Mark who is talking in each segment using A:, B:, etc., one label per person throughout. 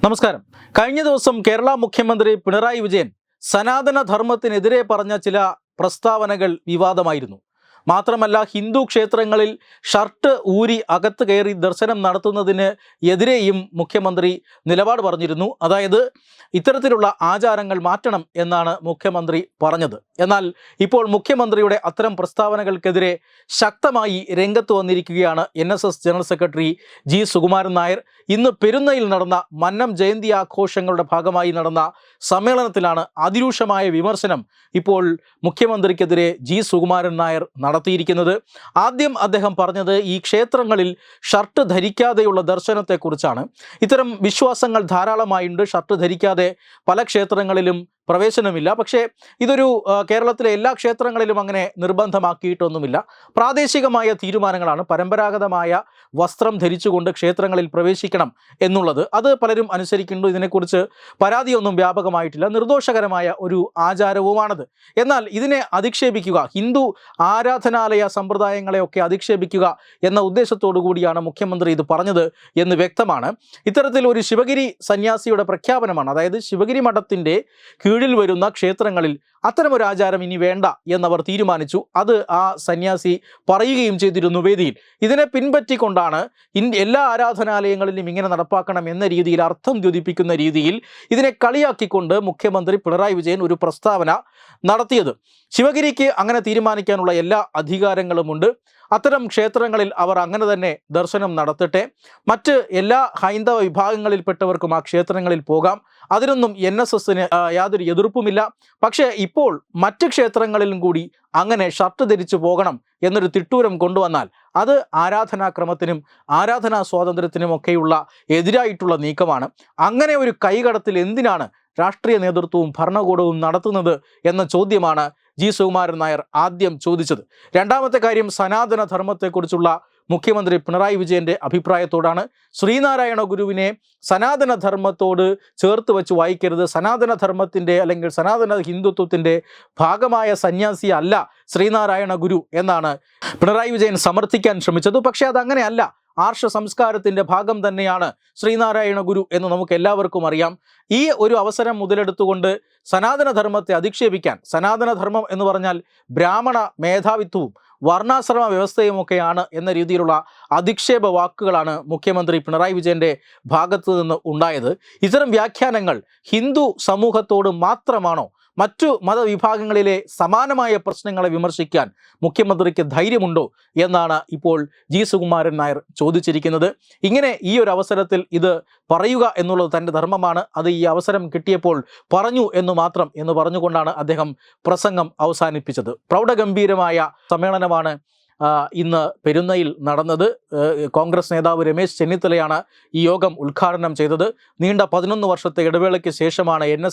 A: നമസ്കാരം. കഴിഞ്ഞ ദിവസം കേരള മുഖ്യമന്ത്രി പിണറായി വിജയൻ സനാതന ധർമ്മത്തിനെതിരെ പറഞ്ഞ ചില പ്രസ്താവനകൾ വിവാദമായിരുന്നു. മാത്രമല്ല ഹിന്ദു ക്ഷേത്രങ്ങളിൽ ഷർട്ട് ഊരി അകത്ത് കയറി ദർശനം നടത്തുന്നതിന് എതിരെയും മുഖ്യമന്ത്രി നിലപാട് പറഞ്ഞിരുന്നു. അതായത് ഇത്തരത്തിലുള്ള ആചാരങ്ങൾ മാറ്റണം എന്നാണ് മുഖ്യമന്ത്രി പറഞ്ഞത്. എന്നാൽ ഇപ്പോൾ മുഖ്യമന്ത്രിയുടെ അത്തരം പ്രസ്താവനകൾക്കെതിരെ ശക്തമായി രംഗത്ത് വന്നിരിക്കുകയാണ് N general secretary G Sukumaran Nair. ഇന്ന് പെരുന്നയിൽ നടന്ന മന്നം ജയന്തി ആഘോഷങ്ങളുടെ ഭാഗമായി നടന്ന സമ്മേളനത്തിലാണ് അതിരൂക്ഷമായ വിമർശനം ഇപ്പോൾ മുഖ്യമന്ത്രിക്കെതിരെ ജി സുകുമാരൻ നായർ നടത്തിയിരിക്കുന്നത്. ആദ്യം അദ്ദേഹം പറഞ്ഞത് ഈ ക്ഷേത്രങ്ങളിൽ ഷർട്ട് ധരിക്കാതെയുള്ള ദർശനത്തെക്കുറിച്ചാണ്. ഇത്തരം വിശ്വാസങ്ങൾ ധാരാളമായുണ്ട്. ഷർട്ട് ധരിക്കാതെ പല ക്ഷേത്രങ്ങളിലും പ്രവേശനമില്ല. പക്ഷേ ഇതൊരു കേരളത്തിലെ എല്ലാ ക്ഷേത്രങ്ങളിലും അങ്ങനെ നിർബന്ധമാക്കിയിട്ടൊന്നുമില്ല. പ്രാദേശികമായ തീരുമാനങ്ങളാണ് പരമ്പരാഗതമായ വസ്ത്രം ധരിച്ചുകൊണ്ട് ക്ഷേത്രങ്ങളിൽ പ്രവേശിക്കണം എന്നുള്ളത്. അത് പലരും അനുസരിക്കുന്നു. ഇതിനെക്കുറിച്ച് പരാതിയൊന്നും വ്യാപകമായിട്ടില്ല. നിർദോഷകരമായ ഒരു ആചാരവുമാണത്. എന്നാൽ ഇതിനെ അധിക്ഷേപിക്കുക ഹിന്ദു ആരാധനാലയ സമ്പ്രദായങ്ങളെയൊക്കെ അധിക്ഷേപിക്കുക എന്ന ഉദ്ദേശത്തോടു കൂടിയാണ് മുഖ്യമന്ത്രി ഇത് പറഞ്ഞത് എന്ന് വ്യക്തമാണ്. ഇത്തരത്തിൽ ഒരു ശിവഗിരി സന്യാസിയുടെ പ്രഖ്യാപനമാണ് അതായത് ശിവഗിരി മഠത്തിന്റെ കീഴിൽ വരുന്ന ക്ഷേത്രങ്ങളിൽ അത്തരമൊരു ആചാരം ഇനി വേണ്ട എന്നവർ തീരുമാനിച്ചു. അത് ആ സന്യാസി പറയുകയും ചെയ്തിരുന്നു വേദിയിൽ. ഇതിനെ പിൻപറ്റിക്കൊണ്ടാണ് എല്ലാ ആരാധനാലയങ്ങളിലും ഇങ്ങനെ നടപ്പാക്കണം എന്ന രീതിയിൽ അർത്ഥം ദ്യോതിപ്പിക്കുന്ന രീതിയിൽ ഇതിനെ കളിയാക്കിക്കൊണ്ട് മുഖ്യമന്ത്രി പിണറായി വിജയൻ ഒരു പ്രസ്താവന നടത്തിയത്. ശിവഗിരിക്ക് അങ്ങനെ തീരുമാനിക്കാനുള്ള എല്ലാ അധികാരങ്ങളുമുണ്ട് അത്തരം ക്ഷേത്രങ്ങളിൽ അവർ അങ്ങനെ തന്നെ ദർശനം നടത്തട്ടെ. മറ്റ് എല്ലാ ഹൈന്ദവ വിഭാഗങ്ങളിൽപ്പെട്ടവർക്കും ആ ക്ഷേത്രങ്ങളിൽ പോകാം. അതിനൊന്നും എൻ എസ് എസിന് യാതൊരു എതിർപ്പുമില്ല. പക്ഷേ ഇപ്പോൾ മറ്റ് ക്ഷേത്രങ്ങളിലും കൂടി അങ്ങനെ ഷർട്ട് ധരിച്ചു പോകണം എന്നൊരു തിട്ടൂരം കൊണ്ടുവന്നാൽ അത് ആരാധനാക്രമത്തിനും ആരാധനാ സ്വാതന്ത്ര്യത്തിനുമൊക്കെയുള്ള എതിരായിട്ടുള്ള നീക്കമാണ്. അങ്ങനെ ഒരു കൈകടത്തിൽ എന്തിനാണ് രാഷ്ട്രീയ നേതൃത്വവും ഭരണകൂടവും നടത്തുന്നത് എന്ന ചോദ്യമാണ് ജി സുകുമാരൻ നായർ ആദ്യം ചോദിച്ചത്. രണ്ടാമത്തെ കാര്യം സനാതന ധർമ്മത്തെക്കുറിച്ചുള്ള മുഖ്യമന്ത്രി പിണറായി വിജയന്റെ അഭിപ്രായത്തോടാണ്. ശ്രീനാരായണ ഗുരുവിനെ സനാതന ധർമ്മത്തോട് ചേർത്ത് വെച്ച് വായിക്കരുത്. സനാതന ധർമ്മത്തിന്റെ അല്ലെങ്കിൽ സനാതന ഹിന്ദുത്വത്തിന്റെ ഭാഗമായ സന്യാസി അല്ല ശ്രീനാരായണ ഗുരു എന്നാണ് പിണറായി വിജയൻ സമർത്ഥിക്കാൻ ശ്രമിച്ചത്. പക്ഷേ അതങ്ങനെയല്ല. ആർഷ സംസ്കാരത്തിന്റെ ഭാഗം തന്നെയാണ് ശ്രീനാരായണ ഗുരു എന്ന് നമുക്ക് എല്ലാവർക്കും അറിയാം. ഈ ഒരു അവസരം മുതലെടുത്തുകൊണ്ട് സനാതനധർമ്മത്തെ അധിക്ഷേപിക്കാൻ സനാതനധർമ്മം എന്ന് പറഞ്ഞാൽ ബ്രാഹ്മണ മേധാവിത്വവും വർണാശ്രമ വ്യവസ്ഥയുമൊക്കെയാണ് എന്ന രീതിയിലുള്ള അധിക്ഷേപ വാക്കുകളാണ് മുഖ്യമന്ത്രി പിണറായി വിജയന്റെ ഭാഗത്തു നിന്ന് ഉണ്ടായത്. ഇത്തരം വ്യാഖ്യാനങ്ങൾ ഹിന്ദു സമൂഹത്തോട് മാത്രമാണോ മറ്റു മതവിഭാഗങ്ങളിലെ സമാനമായ പ്രശ്നങ്ങളെ വിമർശിക്കാൻ മുഖ്യമന്ത്രിക്ക് ധൈര്യമുണ്ടോ എന്നാണ് ഇപ്പോൾ ജി സുകുമാരൻ നായർ ചോദിച്ചിരിക്കുന്നത്. ഇങ്ങനെ ഈ ഒരു അവസരത്തിൽ ഇത് പറയുക എന്നുള്ളത് തന്റെ ധർമ്മമാണ്. അത് ഈ അവസരം കിട്ടിയപ്പോൾ പറഞ്ഞു എന്ന് മാത്രം എന്ന് പറഞ്ഞുകൊണ്ടാണ് അദ്ദേഹം പ്രസംഗം അവസാനിപ്പിച്ചത്. പ്രൗഢഗംഭീരമായ സമ്മേളനമാണ് ഇന്ന് പെരുന്നയിൽ നടന്നത് കോൺഗ്രസ് നേതാവ് രമേശ് ചെന്നിത്തലയാണ് ഈ യോഗം ഉദ്ഘാടനം ചെയ്തത്. നീണ്ട പതിനൊന്ന് വർഷത്തെ ഇടവേളയ്ക്ക് ശേഷമാണ് എൻ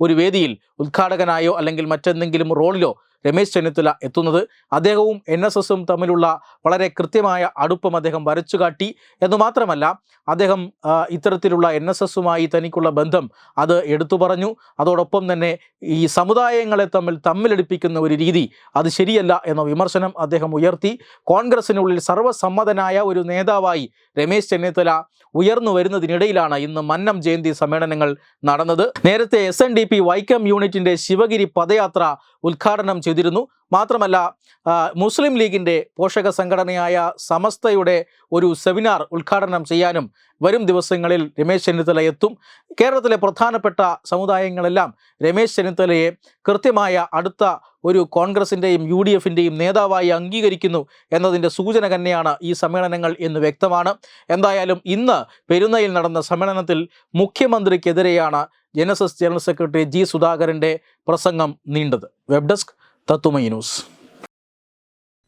A: ഒരു വേദിയിൽ ഉദ്ഘാടകനായോ അല്ലെങ്കിൽ മറ്റെന്തെങ്കിലും റോളിലോ രമേശ് ചെന്നിത്തല എത്തുന്നത്. അദ്ദേഹവും എൻ എസ് എസും തമ്മിലുള്ള വളരെ കൃത്യമായ അടുപ്പം അദ്ദേഹം വരച്ചു കാട്ടി. എന്ന് മാത്രമല്ല അദ്ദേഹം ഇത്തരത്തിലുള്ള എൻ എസ് എസുമായി തനിക്കുള്ള ബന്ധം അത് എടുത്തു പറഞ്ഞു. അതോടൊപ്പം തന്നെ ഈ സമുദായങ്ങളെ തമ്മിൽ തമ്മിലടിപ്പിക്കുന്ന ഒരു രീതി അത് ശരിയല്ല എന്ന വിമർശനം അദ്ദേഹം ഉയർത്തി. കോൺഗ്രസിനുള്ളിൽ സർവസമ്മതനായ ഒരു നേതാവായി രമേശ് ചെന്നിത്തല ഉയർന്നു വരുന്നതിനിടയിലാണ് ഇന്ന് മന്നം ജയന്തി സമ്മേളനങ്ങൾ നടന്നത്. നേരത്തെ S N D P Vaikom യൂണിറ്റിന്റെ ശിവഗിരി പദയാത്ര ഉദ്ഘാടനം ചെയ്തിരുന്നു. മാത്രമല്ല മുസ്ലിം ലീഗിന്റെ പോഷക സംഘടനയായ സമസ്തയുടെ ഒരു സെമിനാർ ഉദ്ഘാടനം ചെയ്യാനും വരും ദിവസങ്ങളിൽ രമേശ് ചെന്നിത്തല എത്തും. കേരളത്തിലെ പ്രധാനപ്പെട്ട സമുദായങ്ങളെല്ലാം രമേശ് ചെന്നിത്തലയെ കൃത്യമായ അടുത്ത ഒരു കോൺഗ്രസിന്റെയും യു ഡി എഫിന്റെയും നേതാവായി അംഗീകരിക്കുന്നു എന്നതിന്റെ സൂചന തന്നെയാണ് ഈ സമ്മേളനങ്ങൾ എന്ന് വ്യക്തമാണ്. എന്തായാലും ഇന്ന് പെരുന്നയിൽ നടന്ന സമ്മേളനത്തിൽ മുഖ്യമന്ത്രിക്കെതിരെയാണ് N S S general secretary G സുധാകരന്റെ പ്രസംഗം നീണ്ടത് വെബ് ഡെസ്ക് തത്തുമൈ news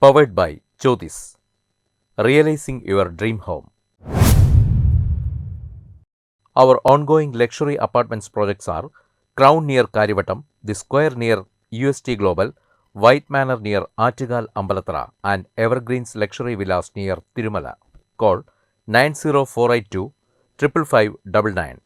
B: Powered by Jyotis. Realizing your dream home. Our ongoing luxury apartments projects are Crown near Karivattam, The Square near UST Global, White Manor near Aatigal Ambalatra, and Evergreens Luxury Villas near Tirumala. Call 90482 55599.